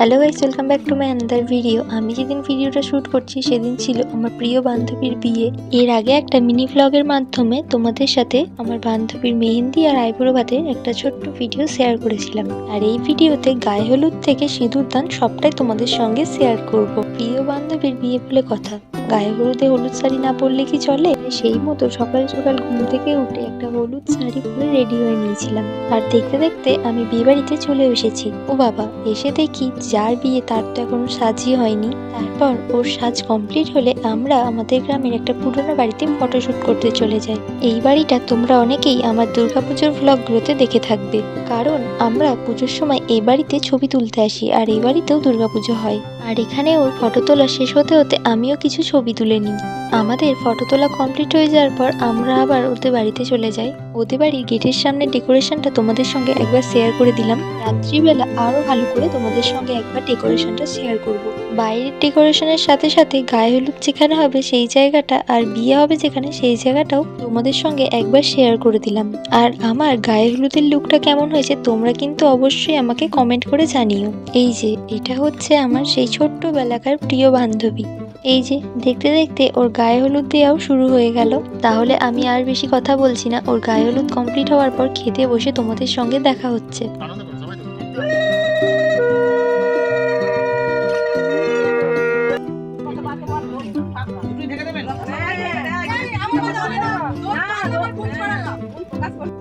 Hello guys welcome back to my another video আমি যেদিন ভিডিওটা শ্যুট করছি, সেদিন ছিল আমার প্রিয় বান্ধবীর বিয়ে। এর আগে একটা মিনি ভ্লগের মাধ্যমে তোমাদের সাথে আমার বান্ধবীর মেহেন্দি আর আইবুড়ো ভাতের একটা ছোট্ট ভিডিও শেয়ার করেছিলাম। আর এই ভিডিওতে গায়ে হলুদ থেকে সিঁদুর দান সবটাই তোমাদের সঙ্গে শেয়ার করব। প্রিয় বান্ধবীর বিয়ে বলে কথা। গায়ে হলুদে হলুদ শাড়ি না পরলে কি চলে? সেই মতো সকাল সকাল ঘুম থেকে উঠে একটা হলুদ শাড়ি পরে রেডি হয়ে নিয়েছিলাম। আর দেখতে দেখতে আমি বিয়ে বাড়িতে চলে এসেছি। ও বাবা, এসে দেখি যার বিয়ে তার তো এখনও সাজই হয়নি। তারপর ওর সাজ কমপ্লিট হলে আমরা আমাদের গ্রামের একটা পুরোনো বাড়িতে ফটোশুট করতে চলে যাই। এই বাড়িটা তোমরা অনেকেই আমার দুর্গাপুজোর ভ্লগগুলোতে দেখে থাকবে। কারণ আমরা পুজোর সময় এই বাড়িতে ছবি তুলতে আসি আর এই বাড়িতেও দুর্গাপুজো হয়। আর এখানে ওর ফটো তোলা শেষ হতে হতে আমিও কিছু ছবি তুলে নিই। আমাদের ফটো তোলা কমপ্লিট হয়ে যাওয়ার পর আমরা আবার ওদের বাড়িতে চলে যাই। ওদের বাড়ির গেটের সামনে ডেকোরেশনটা তোমাদের সঙ্গে একবার শেয়ার করে দিলাম। রাত্রিবেলা আরও ভালো করে তোমাদের সঙ্গে একবার ডেকোরেশনটা শেয়ার করব। বাইরের ডেকোরেশনের সাথে সাথে গায়ে হলুদ যেখানে হবে সেই জায়গাটা আর বিয়ে হবে যেখানে সেই জায়গাটাও তোমাদের সঙ্গে একবার শেয়ার করে দিলাম। আর আমার গায়ে হলুদের লুকটা কেমন হয়েছে তোমরা কিন্তু অবশ্যই আমাকে কমেন্ট করে জানিও। এই যে, এটা হচ্ছে আমার সেই ছোট্টবেলাকার প্রিয় বান্ধবী। এই যে, দেখতে দেখতে ওর গায়ে হলুদ দেওয়াও শুরু হয়ে গেল। তাহলে আমি আর বেশি কথা বলছি না। ওর গায়ে হলুদ কমপ্লিট হওয়ার পর খেতে বসে তোমাদের সঙ্গে দেখা হচ্ছে।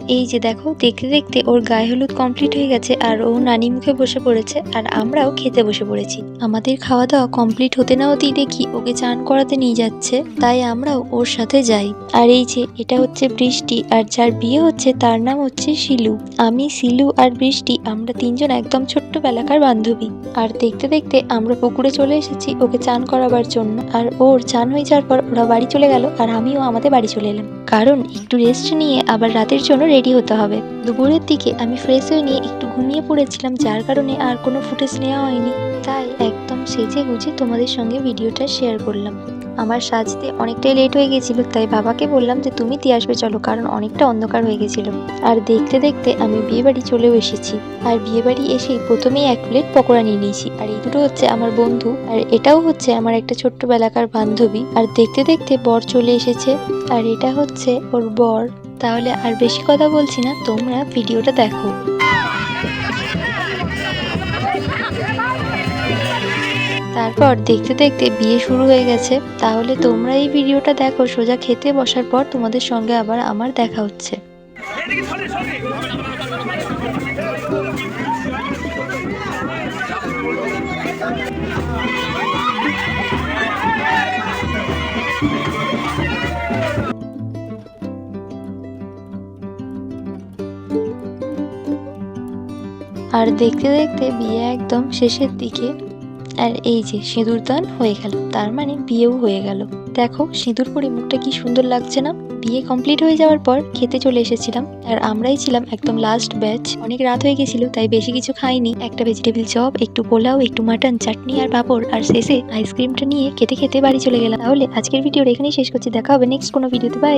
এই যে দেখো, দেখতে দেখতে ওর গায়ে হলুদ কমপ্লিট হয়ে গেছে আর ও নানি মুখে বসে পড়েছে আর আমরাও খেতে বসে পড়েছি। আমাদের খাওয়া দাওয়া কমপ্লিট হতে না হতেই দেখি ওকে চান করাতে নিয়ে যাচ্ছে, তাই আমরাও ওর সাথে যাই। আর এই যে, এটা হচ্ছে বৃষ্টি আর যার বিয়ে হচ্ছে তার নাম হচ্ছে শিলু। আমি, শিলু আর বৃষ্টি আমরা তিনজন একদম ছোট্টবেলাকার বান্ধবী। আর দেখতে দেখতে আমরা পুকুরে চলে এসেছি ওকে চান করাবার জন্য। আর ওর চান হয়ে যাওয়ার পর ওরা বাড়ি চলে গেল আর আমিও আমাদের বাড়ি চলে এলাম। কারণ একটু রেস্ট নিয়ে আবার রাতের জন্য রেডি হতে হবে। দুপুরের দিকে আমি ফ্রেশ হয়ে নিয়ে একটু ঘুমিয়ে পড়েছিলাম, যার কারণে আর কোনো ফুটেজ নেওয়া হয়নি। তাই একদম সেজে গুজে তোমাদের সঙ্গে ভিডিওটা শেয়ার করলাম। আমার সাজতে অনেকটাই লেট হয়ে গেছিল, তাই বাবাকে বললাম যে, তুমি দিয়ে আসবে, চলো। কারণ অনেকটা অন্ধকার হয়ে গেছিল। আর দেখতে দেখতে আমি বিয়ে বাড়ি চলেও এসেছি। আর বিয়ে বাড়ি এসেই প্রথমেই এক প্লেট পকোড়া নিয়ে নিয়েছি। আর এই দুটো হচ্ছে আমার বন্ধু, আর এটাও হচ্ছে আমার একটা ছোট্টবেলাকার বান্ধবী। আর দেখতে দেখতে বর চলে এসেছে, আর এটা হচ্ছে ওর বর। তাহলে আর বেশি কথা বলছি না, তোমরা ভিডিওটা দেখো। তারপর দেখতে দেখতে বিয়ে শুরু হয়ে গেছে, তাহলে তোমরা এই ভিডিওটা দেখো, সোজা খেতে বসার পর তোমাদের সঙ্গে আবার আমার দেখা হচ্ছে। আর দেখতে দেখতে বিয়ে একদম শেষের দিকে। আর এই যে সিঁদুরদান হয়ে গেল, তার মানে বিয়েও হয়ে গেল। দেখো সিঁদুর পরে মুখটা কি সুন্দর লাগছে না? বিয়ে কমপ্লিট হয়ে যাওয়ার পর খেতে চলে এসেছিলাম। আর আমরাই ছিলাম একদম লাস্ট ব্যাচ অনেক রাত হয়ে গেছিল, তাই বেশি কিছু খাইনি। একটা ভেজিটেবিল চপ একটু পোলাও, একটু মাটন চাটনি আর পাঁপড়। আর শেষে আইসক্রিমটা নিয়ে খেতে খেতে বাড়ি চলে গেলাম। তাহলে আজকের ভিডিওর এখানেই শেষ করছি। দেখা হবে নেক্সট কোনো ভিডিওতে বাই